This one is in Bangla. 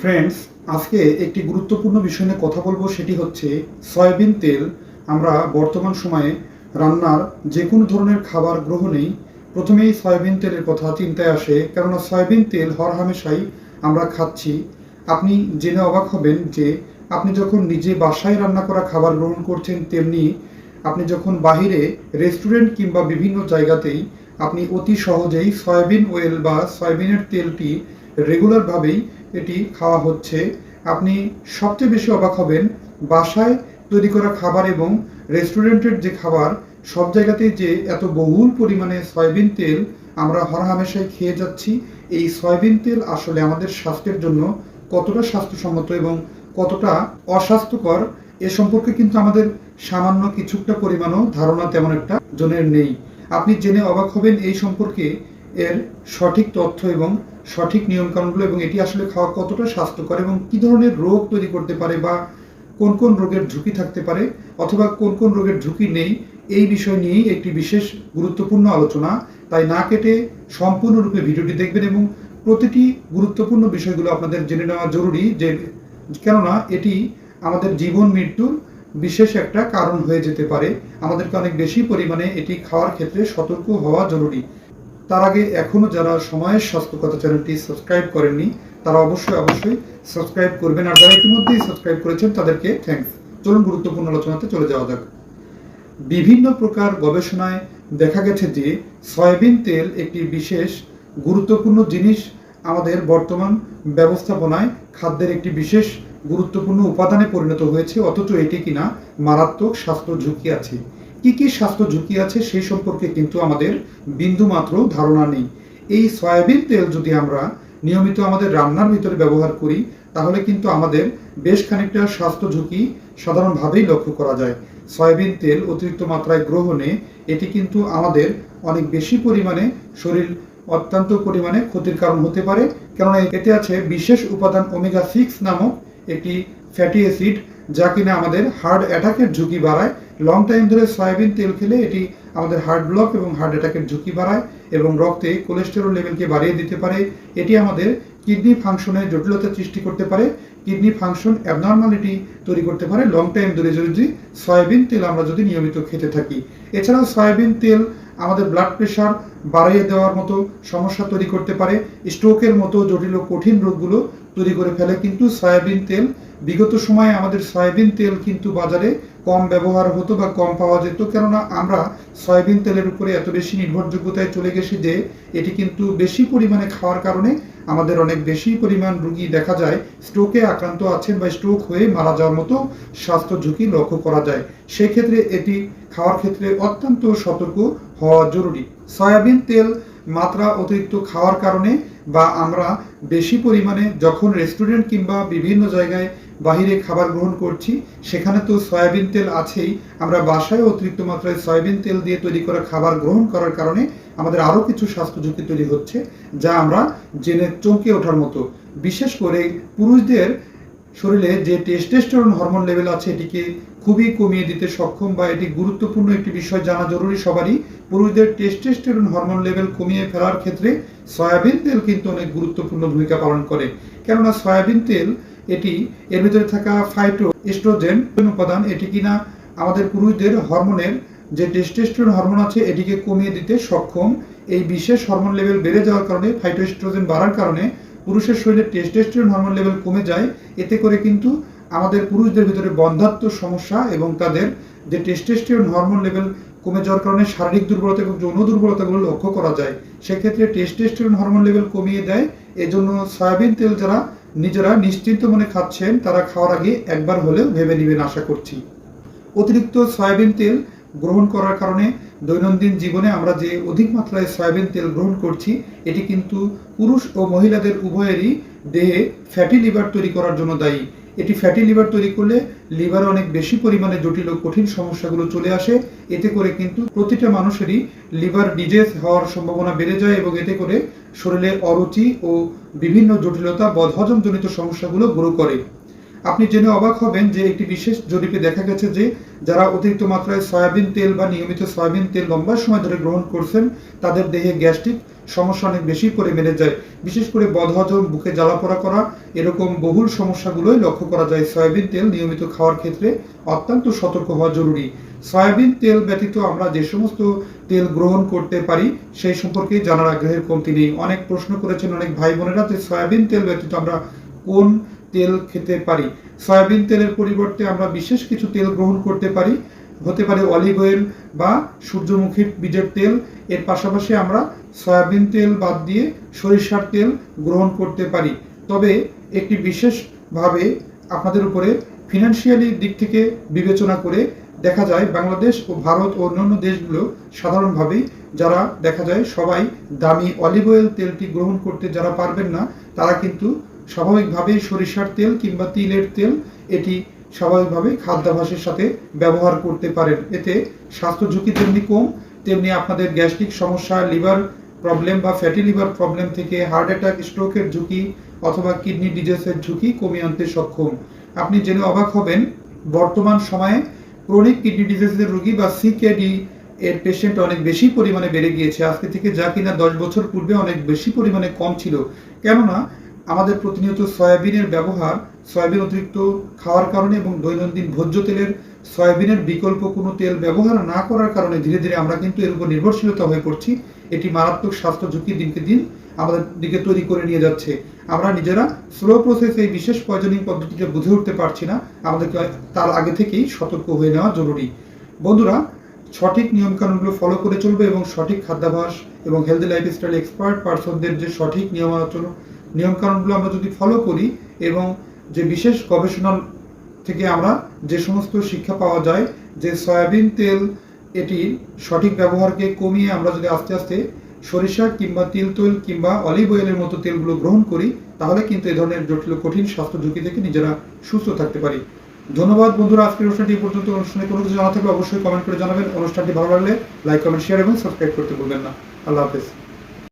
ফ্রেন্ডস আজকে একটি গুরুত্বপূর্ণ বিষয় নিয়ে কথা বলব, সেটি হচ্ছে সয়াবিন তেল। আমরা বর্তমান সময়ে রান্নার যে কোনো ধরনের খাবার গ্রহণেই প্রথমেই সয়াবিন তেলের কথা চিন্তায় আসে, কেননা সয়াবিন তেল হর হামেশাই আমরা খাচ্ছি। আপনি জেনে অবাক হবেন যে আপনি যখন নিজে বাসায় রান্না করা খাবার গ্রহণ করছেন, তেমনি আপনি যখন বাহিরে রেস্টুরেন্ট কিংবা বিভিন্ন জায়গাতেই আপনি অতি সহজেই সয়াবিন অয়েল বা সয়াবিনের তেলটি রেগুলারভাবেই এটি খাওয়া হচ্ছে। আপনি সবচেয়ে বেশি অবাক হবেন, বাসায় তৈরি করা খাবার এবং রেস্টুরেন্টের যে খাবার, সব জায়গাতেই যে এত বহুল পরিমাণে সয়াবিন তেল আমরা হরহামেশাই খেয়ে যাচ্ছি, এই সয়াবিন তেল আসলে আমাদের স্বাস্থ্যের জন্য কতটা স্বাস্থ্যসম্মত এবং কতটা অস্বাস্থ্যকর, এ সম্পর্কে কিন্তু আমাদের সামান্য কিছুটা পরিমাণও ধারণা তেমন একটা জনের নেই। আপনি জেনে অবাক হবেন এই সম্পর্কে এর সঠিক তথ্য এবং সঠিক নিয়মকানুনগুলো এবং এটি আসলে খাওয়া কতটা স্বাস্থ্যকর এবং কি ধরনের রোগ তৈরি করতে পারে বা কোন কোন রোগের ঝুঁকি থাকতে পারে অথবা কোন কোন রোগের ঝুঁকি নেই, এই বিষয় নিয়েই একটি বিশেষ গুরুত্বপূর্ণ আলোচনা। তাই না কেটে সম্পূর্ণরূপে ভিডিওটি দেখবেন এবং প্রতিটি গুরুত্বপূর্ণ বিষয়গুলো আপনাদের জেনে নেওয়া জরুরি যে, কেননা এটি আমাদের জীবন মৃত্যুর বিশেষ একটা কারণ হয়ে যেতে পারে। আমাদেরকে অনেক বেশি পরিমাণে এটি খাওয়ার ক্ষেত্রে সতর্ক হওয়া জরুরি। তার আগে এখনও যারা সময়ের স্বাস্থ্য কথা চ্যানেলটি সাবস্ক্রাইব করেননি, তারা অবশ্যই অবশ্যই সাবস্ক্রাইব করবেন। আর যারা ইতিমধ্যেই সাবস্ক্রাইব করেছেন, তাদেরকে থ্যাঙ্কস চলুন গুরুত্বপূর্ণ আলোচনাতে চলে যাওয়া যাক। বিভিন্ন প্রকার গবেষণায় দেখা গেছে যে সয়াবিন তেল একটি বিশেষ গুরুত্বপূর্ণ জিনিস আমাদের বর্তমান ব্যবস্থাপনায় খাদ্যের একটি বিশেষ গুরুত্বপূর্ণ উপাদানে পরিণত হয়েছে, অথচ এটি কিনা মারাত্মক স্বাস্থ্য ঝুঁকি আছে। কি কি স্বাস্থ্য ঝুঁকি আছে সেই সম্পর্কে কিন্তু আমাদের বিন্দুমাত্র ধারণা নেই। এই সয়াবিন তেল যদি আমরা নিয়মিত আমাদের রান্নার ভিতরে ব্যবহার করি, তাহলে কিন্তু আমাদের বেশ খানিকটা স্বাস্থ্য ঝুঁকি সাধারণভাবেই লক্ষ্য করা যায়। সয়াবিন তেল অতিরিক্ত মাত্রায় গ্রহণে এটি কিন্তু আমাদের অনেক বেশি পরিমাণে শরীর অত্যন্ত পরিমাণে ক্ষতির কারণ হতে পারে। কেননা এতে আছে বিশেষ উপাদান ওমেগা সিক্স নামক একটি ফ্যাটি অ্যাসিড, যা কিনা আমাদের হার্ট অ্যাটাকের ঝুঁকি বাড়ায়। লং টাইম ধরে সয়াবিন তেল খেলে এটি আমাদের হার্ট ব্লক এবং হার্ট অ্যাটাকের ঝুঁকি বাড়ায় এবং রক্তে কোলেস্টেরল লেভেলকে বাড়িয়ে দিতে পারে। এটি আমাদের কিডনি ফাংশনে জটিলতা সৃষ্টি করতে পারে। কিডনি ফাংশন অ্যাবনর্মালিটি তৈরি করতে পারে। লং টাইম ধরে যদি সয়াবিন তেল আমরা যদি নিয়মিত খেতে থাকি। এছাড়াও সয়াবিন তেল আমাদের ব্লাড প্রেশার বাড়িয়ে দেওয়ার মতো সমস্যা তৈরি করতে পারে। স্ট্রোকের মতো জটিল কঠিন রোগগুলো তৈরি করে ফেলে। কিন্তু সয়াবিন তেল বিগত সময়ে আমাদের সয়াবিন তেল কিন্তু বাজারে কম ব্যবহার হতো বা কম পাওয়া যেত, কেননা আমরা সয়াবিন তেলের উপরে এত বেশি নির্ভরযোগ্যতায় চলে গেছি যে এটি কিন্তু বেশি পরিমাণে খাওয়ার কারণে আমাদের অনেক বেশি পরিমাণ রুগী দেখা যায় স্ট্রোকে আক্রান্ত আছেন বা স্ট্রোক হয়ে মারা যাওয়ার মতো স্বাস্থ্য ঝুঁকি লক্ষ্য করা যায়। সেক্ষেত্রে এটি খাওয়ার ক্ষেত্রে অত্যন্ত সতর্ক হওয়া জরুরি। সয়াবিন তেল মাত্রা অতিরিক্ত খাওয়ার কারণে বা আমরা বেশি পরিমাণে যখন রেস্টুরেন্ট কিংবা বিভিন্ন জায়গায় বাহিরে খাবার গ্রহণ করছি, সেখানে তো সয়াবিন তেল আছেই, আমরা বাসায় অতিরিক্ত মাত্রায় সয়াবিন তেল দিয়ে তৈরি করা খাবার গ্রহণ করার কারণে আমাদের আরও কিছু স্বাস্থ্য ঝুঁকি তৈরি হচ্ছে, যা আমরা জেনে চমকে ওঠার মতো। বিশেষ করে পুরুষদের শরীরে যে টেস্টেস্টোরন হরমোন লেভেল আছে, এটিকে খুবই কমিয়ে দিতে সক্ষম বা এটি গুরুত্বপূর্ণ একটি বিষয় জানা জরুরি সবারই। পুরুষদের টেস্টেস্টোরন হরমোন লেভেল কমিয়ে ফেলার ক্ষেত্রে সয়াবিন তেল কিন্তু অনেক গুরুত্বপূর্ণ ভূমিকা পালন করে। কেননা সয়াবিন তেল, এটি এর ভিতরে থাকা ফাইটো এস্ট্রোজেন উপাদান, এটি কিনা আমাদের পুরুষদের হরমোনের যে টেস্টেস্টোরন হরমোন আছে, এটিকে কমিয়ে দিতে সক্ষম। এই বিশেষ হরমোন লেভেল বেড়ে যাওয়ার কারণে ফাইটোএস্ট্রোজেন বাড়ার কারণে পুরুষের শরীরে টেস্টেস্টোরন হরমোন লেভেল কমে যায়, এতে করে কিন্তু আমাদের পুরুষদের ভিতরে বন্ধাত্ম সমস্যা এবং তাদের যে টেস্টেস্টোরন হরমোন লেভেল কমে যাওয়ার কারণে শারীরিক দুর্বলতা এবং যৌন দুর্বলতাগুলো লক্ষ্য করা যায়। সেক্ষেত্রে টেস্টেস্টোরন হরমোন লেভেল কমিয়ে দেয়। এজন্য সয়াবিন তেল যারা নিজেরা নিশ্চিন্ত মনে খাচ্ছেন, তারা খাওয়ার আগে একবার হলেও ভেবে নেবেন, আশা করছি। অতিরিক্ত সয়াবিন তেল গ্রহণ করার কারণে দৈনন্দিন জীবনে আমরা যে অধিক মাত্রায় সয়াবিন তেল গ্রহণ করছি, এটি কিন্তু পুরুষ ও মহিলাদের উভয়েরই দেহে ফ্যাটি লিভার তৈরি করার জন্য দায়ী। এটি ফ্যাটি লিভার তৈরি করলে লিভারে অনেক বেশি পরিমাণে জটিল ও কঠিন সমস্যাগুলো চলে আসে। এতে করে কিন্তু প্রতিটা মানুষেরই লিভার ডিজেস হওয়ার সম্ভাবনা বেড়ে যায় এবং এতে করে শরীরে অরুচি ও বিভিন্ন জটিলতা বদহজমজনিত সমস্যাগুলো গ্রো করে। আপনি জেনে অবাক হবেন যে একটি বিশেষ জরিপে দেখা গেছে যে যারা অতিরিক্ত মাত্রায় সয়াবিন তেল বা নিয়মিত সয়াবিন তেল লম্বা সময় ধরে গ্রহণ করছেন, তাদের দেহে গ্যাস্ট্রিক সমস্যা অনেক বেশি পরিমাণে যায়। বিশেষ করে বদহজম, বুকে জ্বালাপোড়া করা, এরকম বহুল সমস্যাগুলোই লক্ষ্য করা যায়। সয়াবিন তেল নিয়মিত খাওয়ার ক্ষেত্রে অত্যন্ত সতর্ক হওয়া জরুরি। সয়াবিন তেল ব্যতীত আমরা যে সমস্ত তেল গ্রহণ করতে পারি, সেই সম্পর্কে জানার আগ্রহের কমতি নেই। অনেক প্রশ্ন করেছেন অনেক ভাই বোনেরা যে সয়াবিন তেল ব্যতীত আমরা কোন তেল খেতে পারি। সয়াবিন তেলের পরিবর্তে আমরা বিশেষ কিছু তেল গ্রহণ করতে পারি। হতে পারে অলিভ অয়েল বা সূর্যমুখীর বীজের তেল। এর পাশাপাশি আমরা সয়াবিন তেল বাদ দিয়ে সরিষার তেল গ্রহণ করতে পারি। তবে একটি বিশেষভাবে আপনাদের উপরে ফিনান্সিয়ালি দিক থেকে বিবেচনা করে দেখা যায়, বাংলাদেশ ও ভারত ও অন্যান্য দেশগুলো সাধারণভাবেই যারা দেখা যায় সবাই দামি অলিভ অয়েল তেলটি গ্রহণ করতে যারা পারবেন না, তারা কিন্তু স্বাভাবিকভাবেই সরিষার তেল কিংবা তিলের তেল এটি স্বাভাবিকভাবেই খাদ্যাভাসের সাথে ব্যবহার করতে পারেন। এতে স্বাস্থ্য ঝুঁকি তেমনি কম, তেমনি আপনাদের গ্যাস্ট্রিক সমস্যা, লিভার প্রবলেম বা ফ্যাটি লিভার প্রবলেম থেকে হার্ট অ্যাটাক, স্ট্রোকের ঝুঁকি অথবা কিডনি ডিজিজেসের ঝুঁকি কমিয়ে আনতে সক্ষম। আপনি জেনে অবাক হবেন, বর্তমান সময়ে ক্রনিক কিডনি ডিজিজের রোগী বা সিকেডি এর পেশেন্ট অনেক বেশি পরিমাণে বেড়ে গিয়েছে। আজকে থেকে যা কিনা দশ বছর পূর্বে অনেক বেশি পরিমাণে কম ছিল। কেননা আমাদের প্রতিনিয়ত সয়াবিনের ব্যবহার, সয়াবিন অতিরিক্ত খাওয়ার কারণে এবং দৈনন্দিন ভোজ্য তেলের সয়াবিনের বিকল্প কোনো তেল ব্যবহার না করার কারণে ধীরে ধীরে আমরা কিন্তু এর উপর নির্ভরশীলতা হয়ে পড়ছি। এটি মারাত্মক স্বাস্থ্য ঝুঁকি দিনকে দিন আমাদের দিকে তৈরি করে নিয়ে যাচ্ছে। আমরা নিজেরা স্লো প্রসেস এই বিশেষ পয়জনিং পদ্ধতিটা বুঝে উঠতে পারছি না। আমাদেরকে তার আগে থেকেই সতর্ক হয়ে নেওয়া জরুরি। বন্ধুরা, সঠিক নিয়মকানুনগুলো ফলো করে চলবে এবং সঠিক খাদ্যাভ্যাস এবং হেলদি লাইফস্টাইল এক্সপার্ট পার্সনদের যে সঠিক নিয়ম আচরণ নিয়মকানুনগুলো আমরা যদি ফলো করি এবং যে বিশেষ গবেষণা থেকে আমরা যে সমস্ত শিক্ষা পাওয়া যায়, যে সয়াবিন তেল এটির সঠিক ব্যবহারকে কমিয়ে আমরা যদি আস্তে আস্তে সরিষা কিংবা তিল তৈল কিংবা অলিভ অয়েলের মতো তেলগুলো গ্রহণ করি, তাহলে কিন্তু এই ধরনের জটিল কঠিন স্বাস্থ্য ঝুঁকি থেকে নিজেরা সুস্থ থাকতে পারি। ধন্যবাদ বন্ধুরা, আজকের অনুষ্ঠানটি পর্যন্ত। অনুষ্ঠানে কোনো কিছু জানা থাকলে অবশ্যই কমেন্ট করে জানাবেন। অনুষ্ঠানটি ভালো লাগলে লাইক কমেন্ট শেয়ার এবং সাবস্ক্রাইব করতে ভুলবেন না। আল্লাহ হাফেজ।